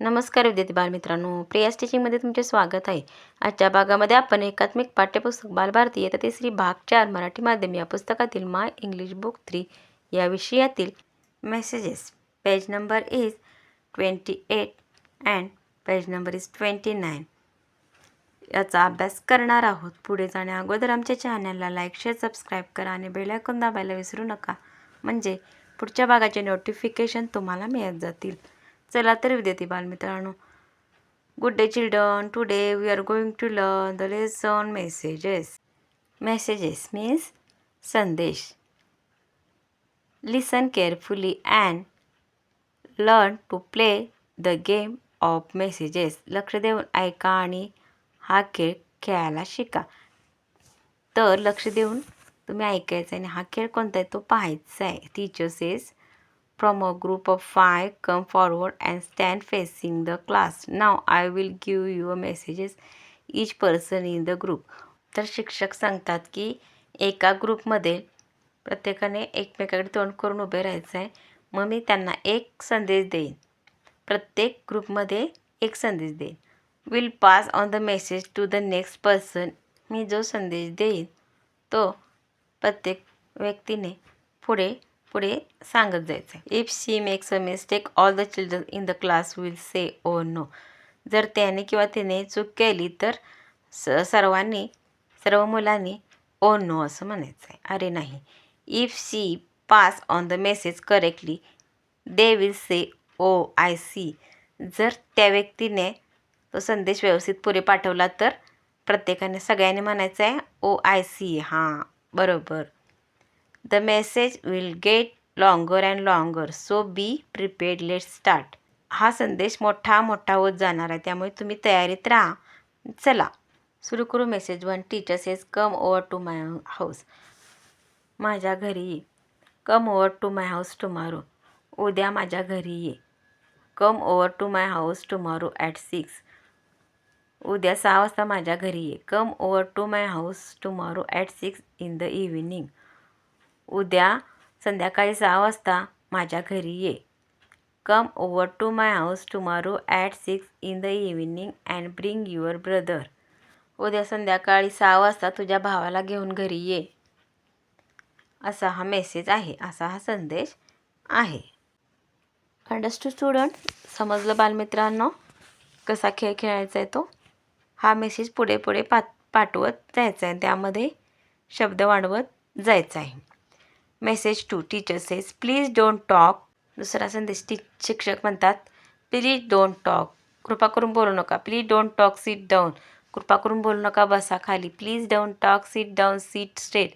नमस्कार विद्यार्थी बालमित्रांनो. प्रिया स्टिचिंगमध्ये तुमचे स्वागत आहे. आजच्या भागामध्ये आपण एकात्मिक पाठ्यपुस्तक बालभारती येतात तिसरी भाग चार मराठी माध्यम या पुस्तकातील माय इंग्लिश बुक थ्री या विषयातील messages page number is twenty eight and page number is twenty nine याचा अभ्यास करणार आहोत. पुढे जाण्या अगोदर आमच्या चॅनलला लाईक शेअर सबस्क्राईब करा आणि बेल दाबायला विसरू नका. म्हणजे पुढच्या भागाचे नोटिफिकेशन तुम्हाला मिळत जातील. चला तर विद्यार्थी बालमित्रांनो. Good day children today we are going to learn the lesson messages messages means संदेश. Listen carefully and learn to play the game of messages लक्ष देऊन ऐका आणि हा खेळ खेळायला शिका. तर लक्ष देऊन तुम्ही ऐकायचं आणि हा खेळ कोणता आहे? तो पाहायचा आहे. Teachers is from a group of five come forward and stand facing the class now I will give you a messages each person in the group तर शिक्षक सांगतात की एका ग्रुपमध्ये प्रत्येकाने एकमेकाकडे तोंड करून उभे राहायचं आहे मग मी त्यांना एक संदेश देईन. प्रत्येक ग्रुपमध्ये एक संदेश देईन. Will pass on the message to the next person मी जो संदेश देईन तो प्रत्येक व्यक्तीने पुढे पुढे सांगत जायचं आहे if she makes a mistake all the children in the class will say oh no जर त्याने किंवा तिने चूक केली तर स सर्वांनी सर्व मुलांनी oh, ओ नो असं म्हणायचं आहे अरे नाही. If she pass on the message correctly they will say oh I see जर त्या व्यक्तीने तो संदेश व्यवस्थित पुढे पाठवला तर प्रत्येकाने सगळ्यांनी म्हणायचं आहे ओ आय सी oh, हां बरोबर. The message will get longer and longer so be prepared let start हा संदेश मोठा मोठा होत जाणार आहे. त्यामुळे तुम्ही तयारीत राहा. चला. सुरू करू message one teacher says come over to my house माझ्या घरी ये. Come over to my house tomorrow उद्या माझ्या घरी ये. Come over to my house tomorrow at six उद्या सहा वाजता माझ्या घरी ये. Come over to my house tomorrow at six in the evening उद्या संध्याकाळी सहा वाजता माझ्या घरी ये. Come over to my house tomorrow at six in the evening and bring your brother उद्या संध्याकाळी सहा वाजता तुझ्या भावाला घेऊन घरी ये. असा हा मेसेज आहे. असा हा संदेश आहे. अंडरस्टू स्टुडंट समजलं बालमित्रांनो? कसा खेळ खेळायचा आहे तो? हा मेसेज पुढे पुढे पा पाठवत जायचा आहे त्यामध्ये शब्द वाढवत जायचा आहे message two teacher says please don't talk. दुसरा संदेश टी शिक्षक म्हणतात प्लीज डोंट टॉक. कृपा करून बोलू नका. Please don't talk sit down. कृपा करून बोलू नका बसा खाली. Please don't talk sit down sit straight.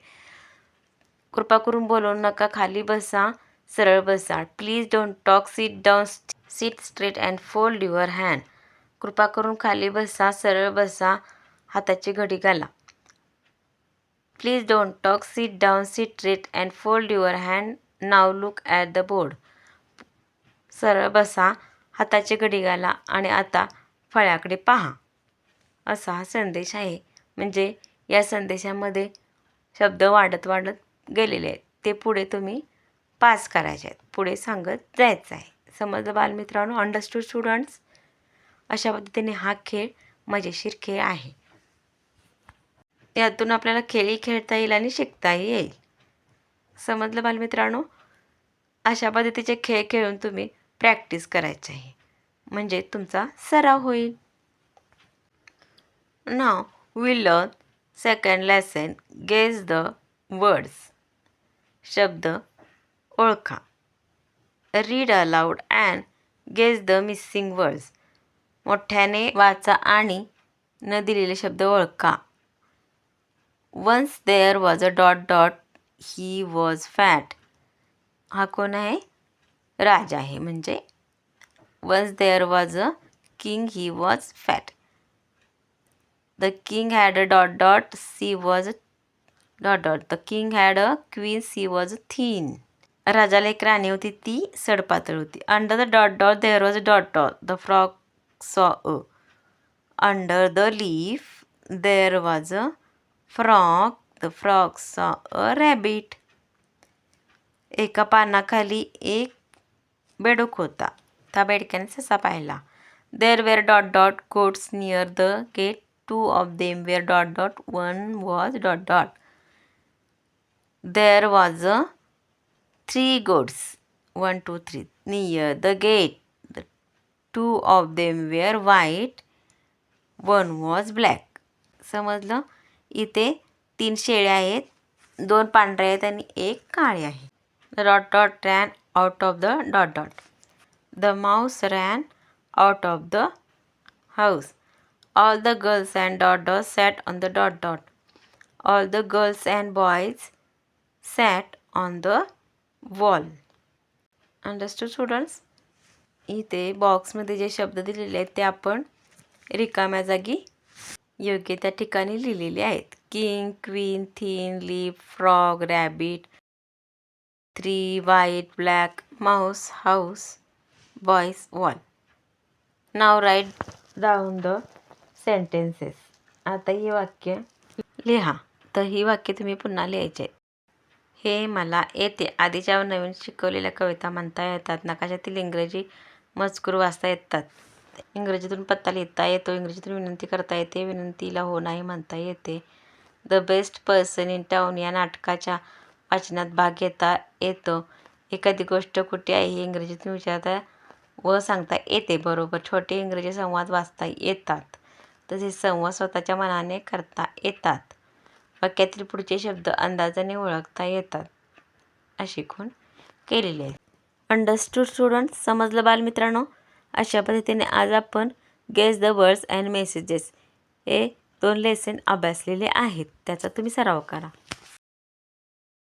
कृपा करून बोलू नका खाली बसा सरळ बसा. Please don't talk sit down sit straight and fold your hand. कृपा करून खाली बसा सरळ बसा हाताची घडी घाला. Please don't talk sit down sit straight and fold your hand now look at the board सरळ बसा हाताचे घडी घाला आणि आता फळ्याकडे पहा. असा हा संदेश आहे. म्हणजे या संदेशामध्ये शब्द वाढत वाढत गेलेले आहेत. ते पुढे तुम्ही पास करायचे आहेत. पुढे सांगत जायचं आहे. समजलं बालमित्रांनो अंडरस्टूड स्टुडंट्स अशा पद्धतीने हा खेळ मजेशीर खेळ आहे. यातून आपल्याला खेळही खेळता येईल आणि शिकताही येईल. समजलं बालमित्रांनो? अशा पद्धतीचे खेळ खेळून तुम्ही प्रॅक्टिस करायची आहे. म्हणजे तुमचा सराव होईल. Now we learn second lesson guess the words शब्द ओळखा. Read aloud and guess the missing words मोठ्याने वाचा आणि न दिलेले शब्द ओळखा. Once there was a dot dot he was fat हा कोण आहे? राज आहे. म्हणजे once there was a king he was fat the king had a dot dot she was dot dot the king had a queen she was thin राजाला एक राणी होती ती सडपातळ होती. Under the dot dot there was a dot dot the frog saw a under the leaf there was a frog the frog saw a rabbit एका पानाखाली एक बेडूक होता. त्या बेडक्याने ससा पाहिला. There were dot dot goats near the gate two of them were dot dot one was dot dot there was a three goats one two three near the gate the two of them were white one was black समजलं? इथे तीन शेळ्या आहेत दोन पांढऱ्या आहेत आणि एक काळी आहे. Dot dot ran out of the dot dot the mouse ran out of the house all the girls and dot dot sat on the dot dot all the girls and boys sat on the wall understood students इथे बॉक्समध्ये जे शब्द दिलेले आहेत ते आपण रिकाम्या जागी योग्य त्या ठिकाणी लिहिलेले आहेत. King queen thin leaf frog rabbit three white black mouse house boys wall now write down the sentences आता ही वाक्य लिहा. तर ही वाक्य तुम्ही पुन्हा लिहायचे. आहेत हे मला येते. आधीच्या नवीन शिकवलेल्या कविता म्हणता येतात. नकाशातील इंग्रजी मजकूर वाचता येतात. इंग्रजीतून पत्ता लिहिता येतो. इंग्रजीतून विनंती करता येते. विनंतीला हो नाही म्हणता येते. The best person in town या नाटकाच्या वाचनात भाग घेता येतो. एखादी गोष्ट कुठे आहे हे इंग्रजीतून विचारता व सांगता येते. बरोबर. छोटे इंग्रजी संवाद वाचता येतात. तसेच संवाद स्वतःच्या मनाने करता येतात. वाक्यातील पुढचे शब्द अंदाजाने ओळखता येतात. अशी खूण केलेली आहे. अंडरस्टूड स्टुडंट समजलं बालमित्रांनो? अशा पद्धतीने आज आपण guess the words and messages हे दोन लेसन अभ्यासलेले आहेत. त्याचा तुम्ही सराव करा.